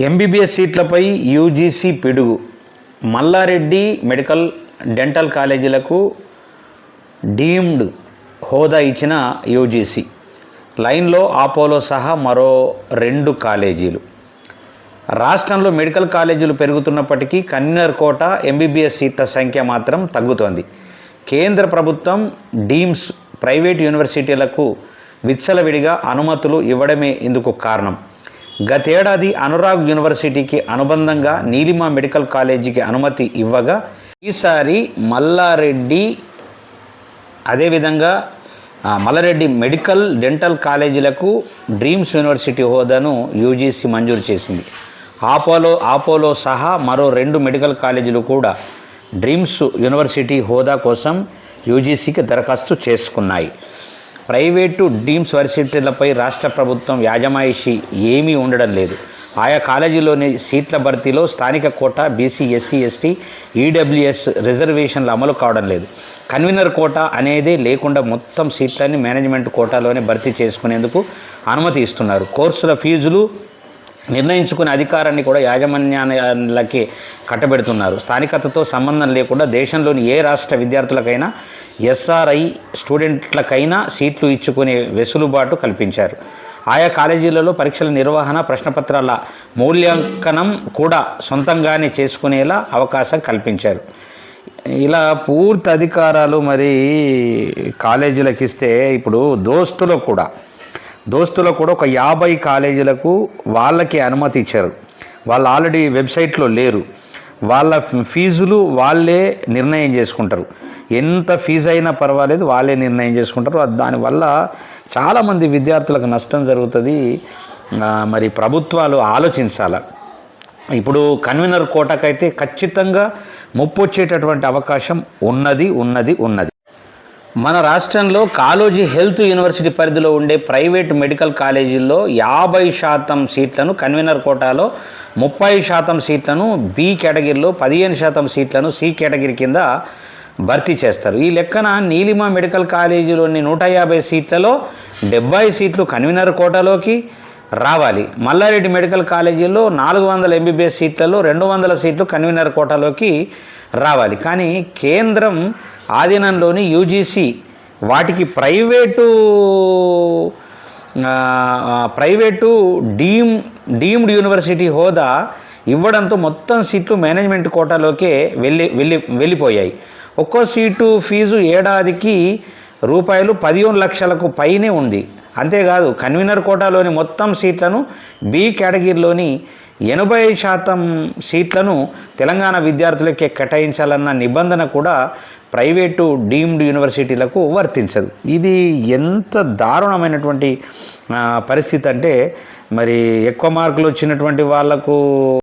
MBBS సీట్లపై UGC పిడుగు. Malla Reddy medical dental కాలేజీలకు డీమ్డ్ హోదా ఇచ్చిన యూజీసీ లైన్లో ఆపోలో సహా మరో రెండు కాలేజీలు. రాష్ట్రంలో మెడికల్ కాలేజీలు పెరుగుతున్నప్పటికీ కన్వీనర్ కోట ఎంబీబీఎస్ సీట్ల సంఖ్య మాత్రం తగ్గుతోంది. కేంద్ర ప్రభుత్వం డీమ్స్ ప్రైవేట్ యూనివర్సిటీలకు విచ్చలవిడిగా అనుమతులు ఇవ్వడమే ఇందుకు కారణం. గతేడాది అనురాగ్ యూనివర్సిటీకి అనుబంధంగా నీలిమా మెడికల్ కాలేజీకి అనుమతి ఇవ్వగా ఈసారి మల్లారెడ్డి అదేవిధంగా మల్లారెడ్డి మెడికల్ డెంటల్ కాలేజీలకు డ్రీమ్స్ యూనివర్సిటీ హోదాను యూజీసీ మంజూరు చేసింది. ఆపోలో ఆపోలో సహా మరో రెండు మెడికల్ కాలేజీలు కూడా డ్రీమ్స్ యూనివర్సిటీ హోదా కోసం యూజీసీకి దరఖాస్తు చేసుకున్నాయి. ప్రైవేటు డీమ్స్ వర్సిటీలపై రాష్ట్ర ప్రభుత్వం యాజమాయిషి ఏమీ ఉండడం లేదు. ఆయా కాలేజీలోని సీట్ల భర్తీలో స్థానిక quota BC SC ST EWS రిజర్వేషన్లు అమలు కావడం లేదు. కన్వీనర్ కోట అనేది లేకుండా మొత్తం సీట్లన్నీ మేనేజ్మెంట్ కోటాలోనే భర్తీ చేసుకునేందుకు అనుమతి ఇస్తున్నారు. కోర్సుల ఫీజులు నిర్ణయించుకునే అధికారాన్ని కూడా యాజమాన్యాలకి కట్టబెడుతున్నారు. స్థానికతతో సంబంధం లేకుండా దేశంలోని ఏ రాష్ట్ర విద్యార్థులకైనా ఎస్ఆర్ఐ స్టూడెంట్లకైనా సీట్లు ఇచ్చుకునే వెసులుబాటు కల్పించారు. ఆయా కాలేజీలలో పరీక్షల నిర్వహణ ప్రశ్నపత్రాల మూల్యాంకనం కూడా సొంతంగానే చేసుకునేలా అవకాశం కల్పించారు. ఇలా పూర్తి అధికారాలు మరి కాలేజీలకు ఇస్తే ఇప్పుడు దోస్తులో కూడా దోస్తులో కూడా ఒక యాభై కాలేజీలకు వాళ్ళకి అనుమతి ఇచ్చారు. వాళ్ళు ఆల్రెడీ వెబ్సైట్లో లేరు. వాళ్ళ ఫీజులు వాళ్ళే నిర్ణయం చేసుకుంటారు. ఎంత ఫీజు అయినా పర్వాలేదు వాళ్ళే నిర్ణయం చేసుకుంటారు. అది దానివల్ల చాలామంది విద్యార్థులకు నష్టం జరుగుతుంది. మరి ప్రభుత్వాలు ఆలోచించాలి. ఇప్పుడు కన్వీనర్ కోటకైతే ఖచ్చితంగా ముప్పు వచ్చేటటువంటి అవకాశం ఉన్నది ఉన్నది ఉన్నది. మన రాష్ట్రంలో కాలోజీ హెల్త్ యూనివర్సిటీ పరిధిలో ఉండే ప్రైవేట్ మెడికల్ కాలేజీల్లో యాభై శాతం సీట్లను కన్వీనర్ కోటాలో ముప్పై శాతం సీట్లను బి కేటగిరీలో పదిహేను శాతం సీట్లను సి కేటగిరీ కింద భర్తీ చేస్తారు. ఈ లెక్కన నీలిమ మెడికల్ కాలేజీలోని నూట యాభై సీట్లలో డెబ్బై సీట్లు కన్వీనర్ కోటాలోకి రావాలి. మల్లారెడ్డి మెడికల్ కాలేజీలో నాలుగు వందల ఎంబీబీఎస్ సీట్లలో రెండు వందల సీట్లు కన్వీనర్ కోటాలోకి రావాలి. కానీ కేంద్రం ఆధీనంలోని యూజీసీ వాటికి private private deem deemed university హోదా ఇవ్వడంతో మొత్తం సీట్లు మేనేజ్మెంట్ కోటాలోకే వెళ్ళి వెళ్ళి వెళ్ళిపోయాయి. ఒక్కో సీటు ఫీజు ఏడాదికి రూపాయలు పదిహేను లక్షలకు పైనే ఉంది. అంతేకాదు కన్వీనర్ కోటాలోని మొత్తం సీట్లను బి కేటగిరీలోని ఎనభై శాతం సీట్లను తెలంగాణ విద్యార్థులకే కేటాయించాలన్న నిబంధన కూడా ప్రైవేటు డీమ్డ్ యూనివర్సిటీలకు వర్తించదు. ఇది ఎంత దారుణమైనటువంటి పరిస్థితి అంటే మరి ఎక్కువ మార్కులు వచ్చినటువంటి వాళ్ళకు